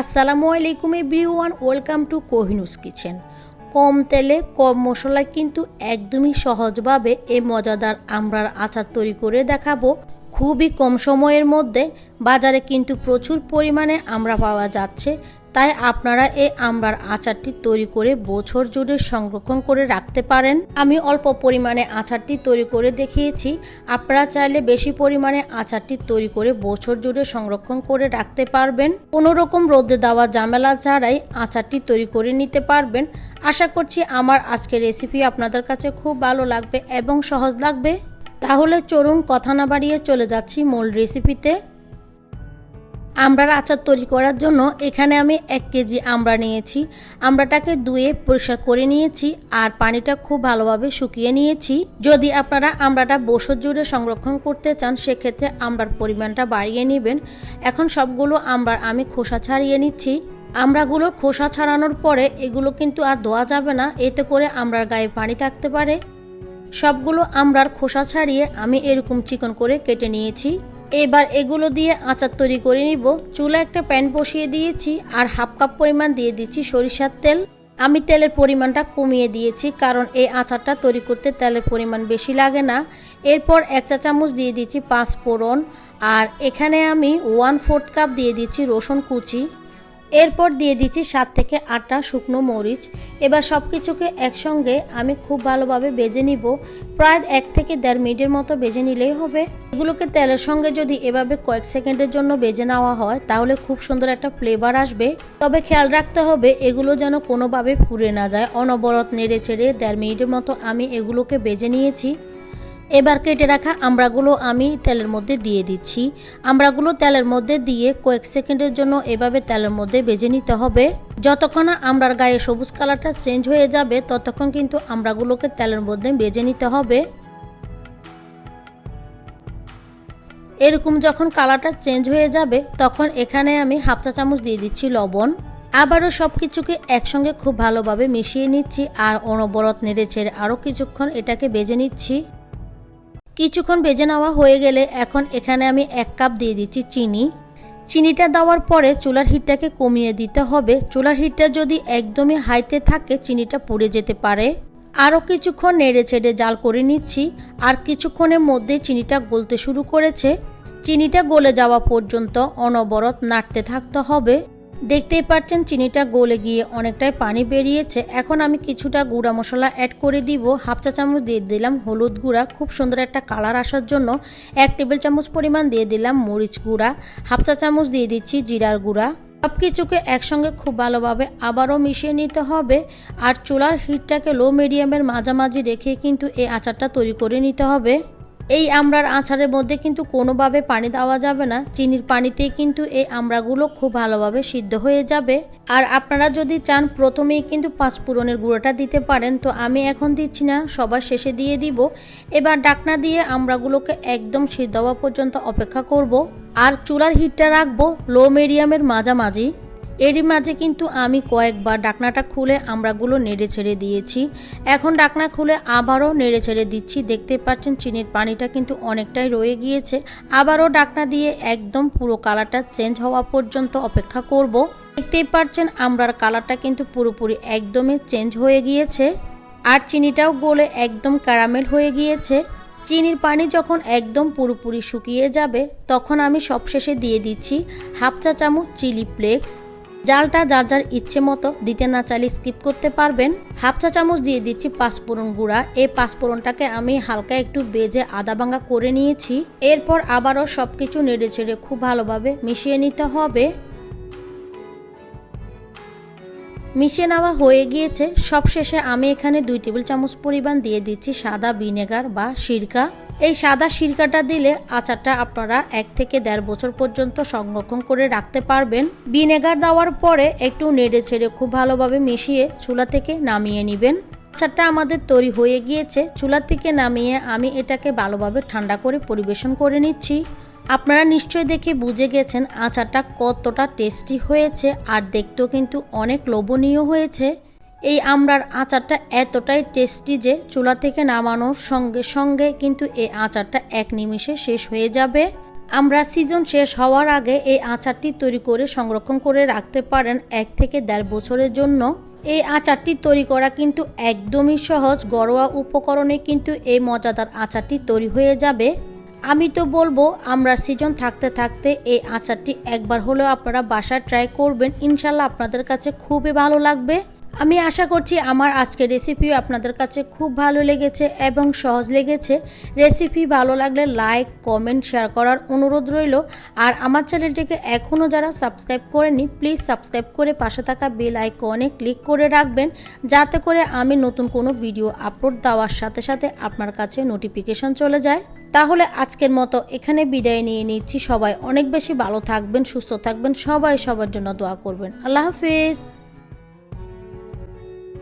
আসসালামু আলাইকুম everyone, welcome to Kohinur's kitchen. কম তেলে কম মশলা কিন্তু একদমই সহজভাবে এই মজাদার আমরার আচার তৈরি করে দেখাবো। খুবই কম সময়ের মধ্যে বাজারে কিন্তু প্রচুর পরিমাণে আমরা পাওয়া যাচ্ছে তাই আপনারা এই আমড়ার আচারটি তৈরি করে বছর জুড়ে সংরক্ষণ করে রাখতে পারেন। আমি অল্প পরিমাণে আচারটি তৈরি করে দেখিয়েছি। আপনারা চাইলে বেশি পরিমাণে আচারটি তৈরি করে বছর জুড়ে সংরক্ষণ করে রাখতে পারবেন। কোনো রকম রোদে দেওয়া জামেলা ছাড়াই আচারটি তৈরি করে নিতে পারবেন। আশা করছি আমার আজকের রেসিপি আপনাদের কাছে খুব ভালো লাগবে এবং সহজ লাগবে। তাহলে চরুন কথা না বাড়িয়ে চলে যাচ্ছি মূল রেসিপিতে। আমড়ার আচার তৈরি করার জন্য এখানে আমি এক কেজি আমড়া নিয়েছি। আমড়াটাকে ধুয়ে পরিষ্কার করে নিয়েছি আর পানিটা খুব ভালোভাবে শুকিয়ে নিয়েছি। যদি আপনারা আমড়াটা বছর জুড়ে সংরক্ষণ করতে চান, সেক্ষেত্রে আমড়ার পরিমাণটা বাড়িয়ে নেবেন। এখন সবগুলো আমড়ার আমি খোসা ছাড়িয়ে নিচ্ছি। আমড়াগুলোর খোসা ছাড়ানোর পরে এগুলো কিন্তু আর ধোয়া যাবে না, এতে করে আমড়ার গায়ে পানি থাকতে পারে। সবগুলো আমড়ার খোসা ছাড়িয়ে আমি এরকম চিকন করে কেটে নিয়েছি। এবার এগুলো দিয়ে আচার তৈরি করে নিব। চুলা একটা প্যান বসিয়ে দিয়েছি আর হাফ কাপ পরিমাণ দিয়ে দিচ্ছি সরিষার তেল। আমি তেলের পরিমাণটা কমিয়ে দিয়েছি কারণ এই আচারটা তৈরি করতে তেলের পরিমাণ বেশি লাগে না। এরপর এক চা চামচ দিয়ে দিচ্ছি পাঁচ ফোড়ন। আর এখানে আমি ওয়ান ফোর্থ কাপ দিয়ে দিচ্ছি রসুন কুচি। এরপর দিয়ে দিচ্ছি সাত থেকে আটটা শুকনো মরিচ। এবার সব কিছুকে একসঙ্গে আমি খুব ভালোভাবে বেজে নিব। প্রায় এক থেকে দেড় মিনিটের মতো বেজে নিলেই হবে। এগুলোকে তেলের সঙ্গে যদি এভাবে কয়েক সেকেন্ডের জন্য বেজে নেওয়া হয়, তাহলে খুব সুন্দর একটা ফ্লেভার আসবে। তবে খেয়াল রাখতে হবে, এগুলো যেন কোনোভাবে পুড়ে না যায়। অনবরত নেড়ে ছেড়ে দেড় মিনিটের মতো আমি এগুলোকে বেজে নিয়েছি। এবার কেটে রাখা আমড়াগুলো আমি তেলের মধ্যে দিয়ে দিচ্ছি। আমড়াগুলো তেলের মধ্যে দিয়ে কয়েক সেকেন্ডের জন্য এভাবে তেলের মধ্যে বেজে নিতে হবে। যতক্ষণ না আমড়ার গায়ে সবুজ কালারটা চেঞ্জ হয়ে যাবে, ততক্ষণ কিন্তু আমড়াগুলোকে তেলের মধ্যে বেজে নিতে হবে। এরকম যখন কালারটা চেঞ্জ হয়ে যাবে, তখন এখানে আমি হাফ চা চামচ দিয়ে দিচ্ছি লবণ। আবারও সব কিছুকে একসঙ্গে খুব ভালোভাবে মিশিয়ে নিচ্ছি আর অনবরত নেড়ে ছেড়ে আরও কিছুক্ষণ এটাকে বেজে নিচ্ছি। কিছুক্ষণ ভেজে নেওয়া হয়ে গেলে এখন এখানে আমি এক কাপ দিয়ে দিচ্ছি চিনি। চিনিটা দেওয়ার পরে চুলার হিটটাকে কমিয়ে দিতে হবে। চুলার হিটটা যদি একদমই হাইতে থাকে, চিনিটা পুড়ে যেতে পারে। আরও কিছুক্ষণ নেড়ে ছেড়ে জাল করে নিচ্ছি। আর কিছুক্ষণের মধ্যে চিনিটা গলতে শুরু করেছে। চিনিটা গলে যাওয়া পর্যন্ত অনবরত নাড়তে থাকতে হবে। দেখতেই পাচ্ছেন, চিনিটা গলে গিয়ে অনেকটাই পানি বেরিয়েছে। এখন আমি কিছুটা গুঁড়া মশলা অ্যাড করে দিব। হাফ চা চামচ দিয়ে দিলাম হলুদ গুঁড়া। খুব সুন্দর একটা কালার আসার জন্য এক টেবিল চামচ পরিমাণ দিয়ে দিলাম মরিচ গুঁড়া। হাফ চা চামচ দিয়ে দিচ্ছি জিরার গুঁড়া। সব কিছুকে একসঙ্গে খুব ভালোভাবে আবারও মিশিয়ে নিতে হবে। আর চুলার হিটটাকে লো মিডিয়ামের মাঝামাঝি রেখে কিন্তু এই আচারটা তৈরি করে নিতে হবে। এই আমড়ার আচারের মধ্যে কিন্তু কোনোভাবে পানি দেওয়া যাবে না। চিনির পানিতেই কিন্তু এই আমড়াগুলো খুব ভালোভাবে সিদ্ধ হয়ে যাবে। আর আপনারা যদি চান, প্রথমেই কিন্তু পাঁচপুরনের গুঁড়োটা দিতে পারেন। তো আমি এখন দিচ্ছি না, সবার শেষে দিয়ে দিব। এবার ডাকনা দিয়ে আমড়াগুলোকে একদম সিদ্ধ হওয়া পর্যন্ত অপেক্ষা করব। আর চুলার হিটটা রাখব লো মিডিয়ামের মাঝামাঝি। এরই মাঝে কিন্তু আমি কয়েকবার ডাকনাটা খুলে আমড়াগুলো নেড়ে ছেড়ে দিয়েছি। এখন ডাকনা খুলে আবারও নেড়ে ছেড়ে দিচ্ছি। দেখতে পাচ্ছেন চিনির পানিটা কিন্তু অনেকটাই রয়ে গিয়েছে। আবারও ডাকনা দিয়ে একদম পুরো কালারটা চেঞ্জ হওয়া পর্যন্ত অপেক্ষা করব। দেখতেই পাচ্ছেন আমড়ার কালারটা কিন্তু পুরোপুরি একদমই চেঞ্জ হয়ে গিয়েছে। আর চিনিটাও গলে একদম ক্যারামেল হয়ে গিয়েছে। চিনির পানি যখন একদম পুরোপুরি শুকিয়ে যাবে, তখন আমি সবশেষে দিয়ে দিচ্ছি হাফ চা চামচ চিলি ফ্লেক্স। জালটা যার যার ইচ্ছে মতো দিতে না চাইলে স্কিপ করতে পারবেন। হাফ চা চামচ দিয়ে দিচ্ছি পাঁচফোড়ন গুঁড়া। এই পাঁচফোড়নটাকে আমি হালকা একটু বেজে আদা ভাঙা করে নিয়েছি। এরপর আবারও সবকিছু নেড়ে ছেড়ে খুব ভালোভাবে মিশিয়ে নিতে হবে। মিশিয়ে নেওয়া হয়ে গিয়েছে। সবশেষে আমি এখানে দুই টেবিল চামচ পরিমাণ দিয়ে দিচ্ছি সাদা ভিনেগার বা সিরকা। এই সাদা সিরকাটা দিলে আচারটা আপনারা এক থেকে দেড় বছর পর্যন্ত সংরক্ষণ করে রাখতে পারবেন। ভিনেগার দেওয়ার পরে একটু নেড়ে ছেড়ে খুব ভালোভাবে মিশিয়ে চুলা থেকে নামিয়ে নেবেন। আচারটা আমাদের তৈরি হয়ে গিয়েছে। চুলা থেকে নামিয়ে আমি এটাকে ভালোভাবে ঠান্ডা করে পরিবেশন করে নিচ্ছি। আপনারা নিশ্চয়ই দেখে বুঝে গেছেন আচারটা কতটা টেস্টি হয়েছে আর দেখতেও কিন্তু অনেক লোভনীয় হয়েছে। এই আমড়ার আচারটা এতটাই টেস্টি যে চুলা থেকে নামানোর সঙ্গে সঙ্গে কিন্তু এই আচারটা এক নিমিষে শেষ হয়ে যাবে। আমরা সিজন শেষ হওয়ার আগে এই আচারটি তৈরি করে সংরক্ষণ করে রাখতে পারেন এক থেকে দেড় বছরের জন্য। এই আচারটি তৈরি করা কিন্তু একদমই সহজ, ঘরোয়া উপকরণে কিন্তু এই মজাদার আচারটি তৈরি হয়ে যাবে। আমি তো বলব, আমরা সিজন থাকতে থাকতে এই আচারটি একবার হলেও আপনারা বাসায় ট্রাই করবেন। ইনশাল্লাহ আপনাদের কাছে খুবই ভালো লাগবে। আমি আশা করছি আমার আজকের রেসিপিও আপনাদের কাছে খুব ভালো লেগেছে এবং সহজ লেগেছে। রেসিপি ভালো লাগলে লাইক কমেন্ট শেয়ার করার অনুরোধ রইল। আর আমার চ্যানেলটিকে এখনও যারা সাবস্ক্রাইব করেনি প্লিজ সাবস্ক্রাইব করে পাশে থাকা বেল আইকনে ক্লিক করে রাখবেন। যাতে করে আমি নতুন কোনো ভিডিও আপলোড দেওয়ার সাথে সাথে আপনার কাছে নোটিফিকেশন চলে যায়। তাহলে আজকের মতো এখানে বিদায় নিয়ে নিচ্ছি। সবাই অনেক বেশি ভালো থাকবেন, সুস্থ থাকবেন। সবাই সবার জন্য দোয়া করবেন। আল্লাহ হাফিজ।